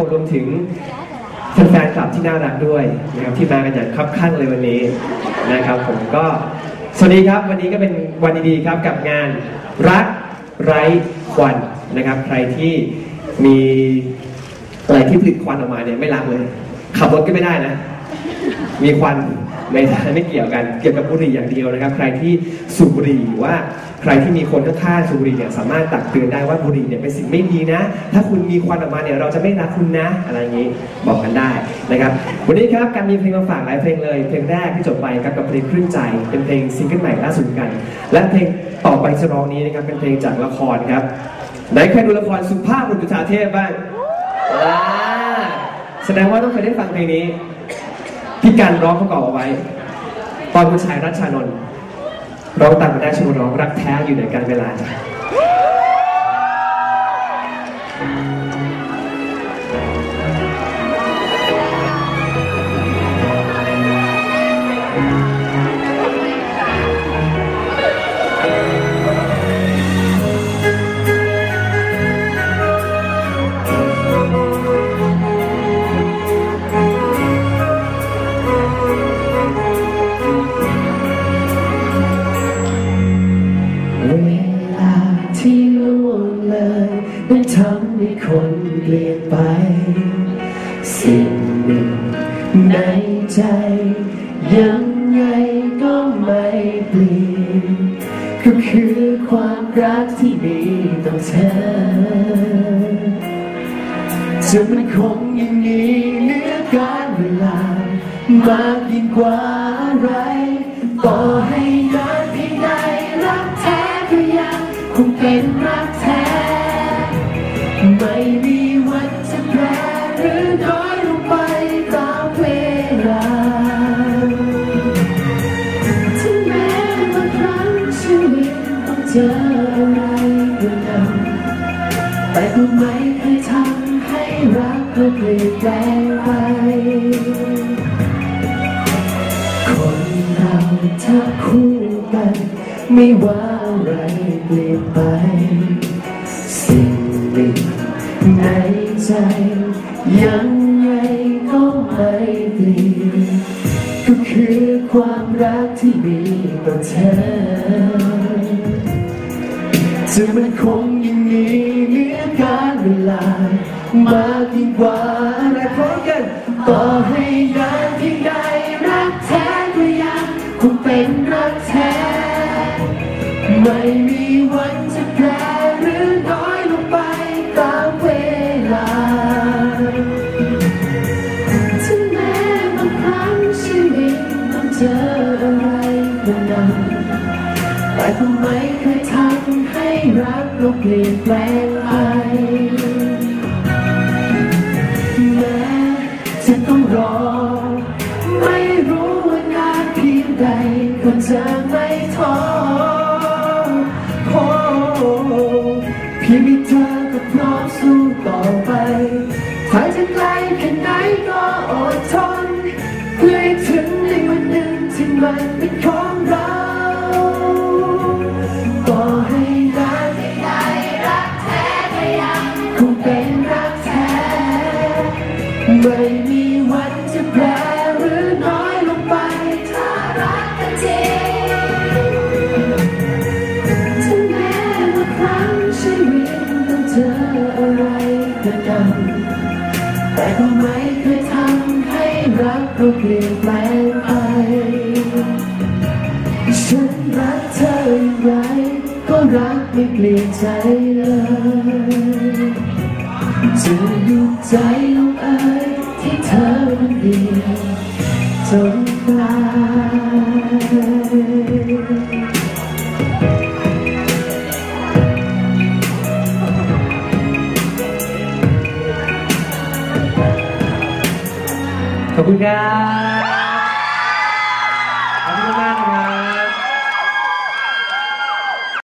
คนรวมถึงแฟนๆคลับที่น่ารักด้วยนะครับที่มากันอย่างคับข้างเลยวันนี้นะครับ ผมก็สวัสดีครับวันนี้ก็เป็นวันดีๆครับกับงานรักไร้ควันนะครับ ใครที่มีอะไรที่ผลิตควันออกมาเนี่ยไม่รักเลย ขับรถก็ไม่ได้นะ มีควัน ไม่ได้ไม่เกี่ยวกันเกี่ยวกับบุหรี่อย่างเดียวนะครับ ใครที่สูบบุหรี่หรือว่าใครที่มีคนข้างๆสูบบุหรี่เนี่ยสามารถตักเตือนได้ว่าบุหรี่เนี่ยเป็นสิ่งไม่ดีนะ ถ้าคุณมีควันออกมาเนี่ยเราจะไม่รักคุณนะ อะไรอย่างนี้บอกกันได้นะครับวันนี้ครับการมีเพลงมาฝากหลายเพลงเลย เพลงแรกที่จบไปครับกับเพลงครึ่งใจ เป็นเพลงซิงเกิลใหม่ล่าสุดกัน และเพลงต่อไปจะร้องนี้นะครับเป็นเพลงจากละครครับไหนใครดูละครสุภาพบุรุษจุฑาเทพบ้างแสดงว่าต้องเคยได้ฟังเพลงนี้ พี่การร้องประกอบเอาไว้ ตอนคุณชายรัชชานนท์ร้องตามมาได้ชมร้องรักแท้อยู่ในการเวลา เลยนั้นทำให้คนเปลี่ยนไป สิ่งหนึ่งในใจ ยังไงก็ไม่เปลี่ยน ก็คือความรักที่มีต่อเธอจะมันคงยังมีเหลือการเวลา มากยิ่งกว่าอะไรต่อให้นานเพียงใดรักแท้ก็ยังคงเป็นรักแท้ ต่ก็ไม่เคยทำให้รักเราเปลี่ยนแปลงไป คนเราถ้าคู่กัน ไม่ว่าอะไรเปลี่ยนไป สิ่งหนึ่งในใจ ยังไงก็ไม่เปลี่ยนก็คือความรักที่มีต่อเธอจะมันคงยังมีเหลือการ เวลามากยิ่งกว่าอะไรพร้อมกันต่อให้นานเพียงใดรักแท้ก็ยังคงเป็นรักแท้ ไม่มีวันจะแปรหรือน้อยลงไปตามเวลาถึงแม้บางครั้งชีวิตต้องเจออะไรก็นำแต่ก็ไม่เคยทำให้รักเราเปลี่ยนแปลงไป คนจะไม่ท้อ ปลี่ยนใจเลยจะหยุดใจลงเอยที่เธอคนเดียวจนกลายขอบคุณครับ